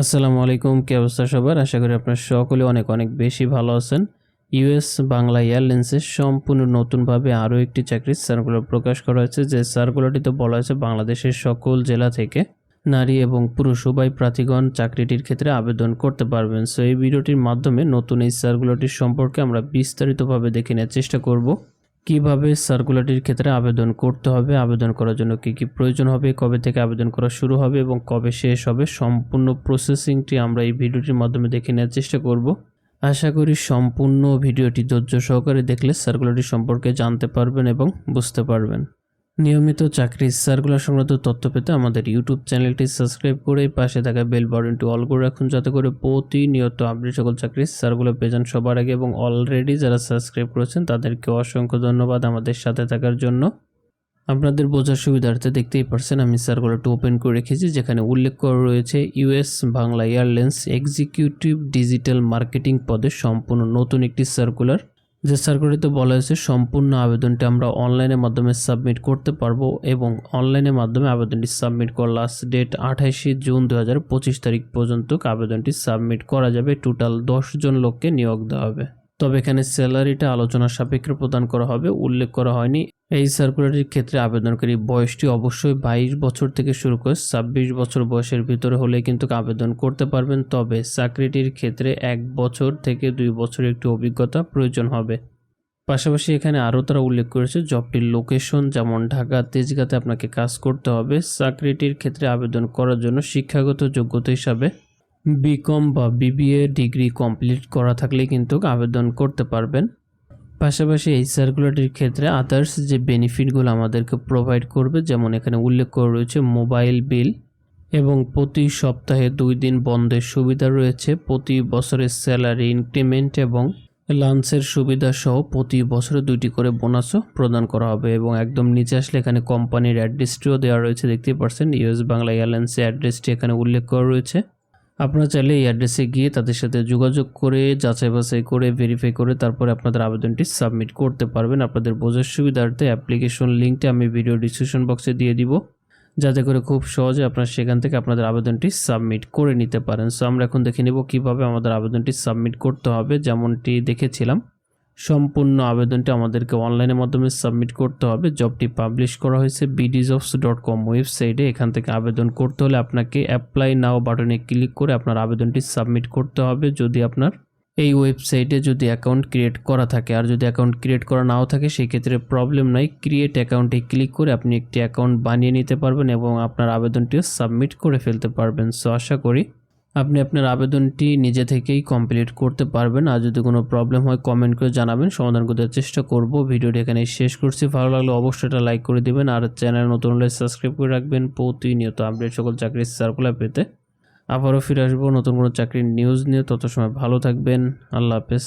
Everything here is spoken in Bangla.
আসসালামু আলাইকুম, কি অবস্থা সবার? আশা করি আপনার সকলে অনেক অনেক বেশি ভালো আছেন। ইউএস বাংলা এয়ারলাইন্সের সম্পূর্ণ নতুনভাবে আরও একটি চাকরির সার্কুলার প্রকাশ করা হয়েছে। যে সার্কুলারটিতে বলা হয়েছে বাংলাদেশের সকল জেলা থেকে নারী এবং পুরুষ, উভয় প্রার্থীগণ চাকরিটির ক্ষেত্রে আবেদন করতে পারবেন। সো এই ভিডিওটির মাধ্যমে নতুন এই সার্কুলারটির সম্পর্কে আমরা বিস্তারিতভাবে দেখে নেওয়ার চেষ্টা করব। কীভাবে সার্কুলারটির ক্ষেত্রে আবেদন করতে হবে, আবেদন করার জন্য কি কি প্রয়োজন হবে, কবে থেকে আবেদন করা শুরু হবে এবং কবে শেষ হবে, সম্পূর্ণ প্রসেসিংটি আমরা এই ভিডিওটির মাধ্যমে দেখে নেওয়ার চেষ্টা করব। আশা করি সম্পূর্ণ ভিডিওটি ধৈর্য সহকারে দেখলে সার্কুলারটি সম্পর্কে জানতে পারবেন এবং বুঝতে পারবেন। নিয়মিত চাকরির সার্কুলার সংক্রান্ত তথ্য পেতে আমাদের ইউটিউব চ্যানেলটি সাবস্ক্রাইব করে পাশে থাকা বেল বাটনটি অল করে রাখুন, যাতে করে প্রতিনিয়ত আপনি সকল চাকরির সার্কুলার পেয়ে সবার আগে এবং অলরেডি যারা সাবস্ক্রাইব করেছেন, তাদেরকে অসংখ্য ধন্যবাদ আমাদের সাথে থাকার জন্য। আপনাদের বোঝার সুবিধার্থে দেখতেই পারছেন, আমি সার্কুলারটি ওপেন করে রেখেছি, যেখানে উল্লেখ করা রয়েছে US Bangla Airlines executive digital marketing পদে সম্পূর্ণ নতুন একটি সার্কুলার। যে সার্কুলারিতে বলা হয়েছে সম্পূর্ণ আবেদনটি আমরা অনলাইনের মাধ্যমে সাবমিট করতে পারব এবং অনলাইনের মাধ্যমে আবেদনটি সাবমিট করার লাস্ট ডেট আঠাশে জুন দু হাজার পঁচিশ তারিখ পর্যন্ত আবেদনটি সাবমিট করা যাবে। টোটাল দশ জন লোককে নিয়োগ দেওয়া হবে। তবে এখানে স্যালারিটা আলোচনা সাপেক্ষে প্রদান করা হবে, উল্লেখ করা হয়নি। এই সার্কুলারির ক্ষেত্রে আবেদনকারী বয়সটি অবশ্যই বাইশ বছর থেকে শুরু করে ছাব্বিশ বছর বয়সের ভিতরে হলে কিন্তু আবেদন করতে পারবেন, তবে চাকরিটির ক্ষেত্রে এক বছর থেকে দুই বছরের একটি অভিজ্ঞতা প্রয়োজন হবে। পাশাপাশি এখানে আরও তারা উল্লেখ করেছে, জবটির লোকেশন যেমন ঢাকা, তেজগাতে আপনাকে কাজ করতে হবে। চাকরিটির ক্ষেত্রে আবেদন করার জন্য শিক্ষাগত যোগ্যতা হিসাবে বিকম বা বিবিএ ডিগ্রি কমপ্লিট করা থাকলে কিন্তু আবেদন করতে পারবেন। পাশাপাশি এই সার্কুলারটির ক্ষেত্রে আদার্স যে বেনিফিটগুলো আমাদেরকে প্রোভাইড করবে, যেমন এখানে উল্লেখ করা রয়েছে মোবাইল বিল এবং প্রতি সপ্তাহে দুই দিন বন্ধের সুবিধা রয়েছে। প্রতি বছরের স্যালারি ইনক্রিমেন্ট এবং লাঞ্চের সুবিধা সহ প্রতি বছরে দুইটি করে বোনাসও প্রদান করা হবে এবং একদম নিচে আসলে এখানে কোম্পানির অ্যাড্রেসটিও দেওয়া রয়েছে, দেখতেই পারছেন। ইউএস বাংলা এয়ারলাইন্সের অ্যাড্রেসটি এখানে উল্লেখ করা রয়েছে। আপনারা চাইলে এই অ্যাড্রেসে গিয়ে তাদের সাথে যোগাযোগ করে, যাচাই বাছাই করে ভেরিফাই করে তারপরে আপনাদের আবেদনটি সাবমিট করতে পারবেন। আপনাদের বোঝার সুবিধার্থে অ্যাপ্লিকেশন লিঙ্কটি আমি ভিডিও ডিসক্রিপশন বক্সে দিয়ে দিব। যাতে করে খুব সহজে আপনারা সেখান থেকে আপনাদের আবেদনটি সাবমিট করে নিতে পারেন। সো আমরা এখন দেখে নেব কীভাবে আমাদের আবেদনটি সাবমিট করতে হবে, যেমনটি দেখেছিলাম। সম্পূর্ণ আবেদনটি আমাদেরকে অনলাইনের মাধ্যমে সাবমিট করতে হবে। জবটি পাবলিশ করা হয়েছে বিডিজবস ডট কম ওয়েবসাইটে এখান থেকে আবেদন করতে হলে আপনাকে অ্যাপ্লাই নাও বাটনে ক্লিক করে আপনার আবেদনটি সাবমিট করতে হবে। যদি আপনার এই ওয়েবসাইটে যদি অ্যাকাউন্ট ক্রিয়েট করা থাকে, আর যদি অ্যাকাউন্ট ক্রিয়েট করা নাও থাকে সেই ক্ষেত্রে প্রবলেম নাই। ক্রিয়েট অ্যাকাউন্টে ক্লিক করে আপনি একটি অ্যাকাউন্ট বানিয়ে নিতে পারবেন এবং আপনার আবেদনটিও সাবমিট করে ফেলতে পারবেন। সো আশা করি আপনি আপনার আবেদনটি নিজে থেকেই কমপ্লিট করতে পারবেন। আর যদি কোনো প্রবলেম হয় কমেন্ট করে জানাবেন। সমাধান করতে চেষ্টা করব। ভিডিওটি এখানে শেষ করছি। ভালো লাগলে অবশ্যই এটা লাইক করে দেবেন। আর চ্যানেল নতুন হলে সাবস্ক্রাইব করে রাখবেন। প্রতিনিয়ত আপডেট সকল চাকরির সার্কুলার পেতে। আবারও ফিরে আসব নতুন কোনো চাকরির নিউজ নিয়ে। তত সময় ভালো থাকবেন। আল্লাহ হাফেজ।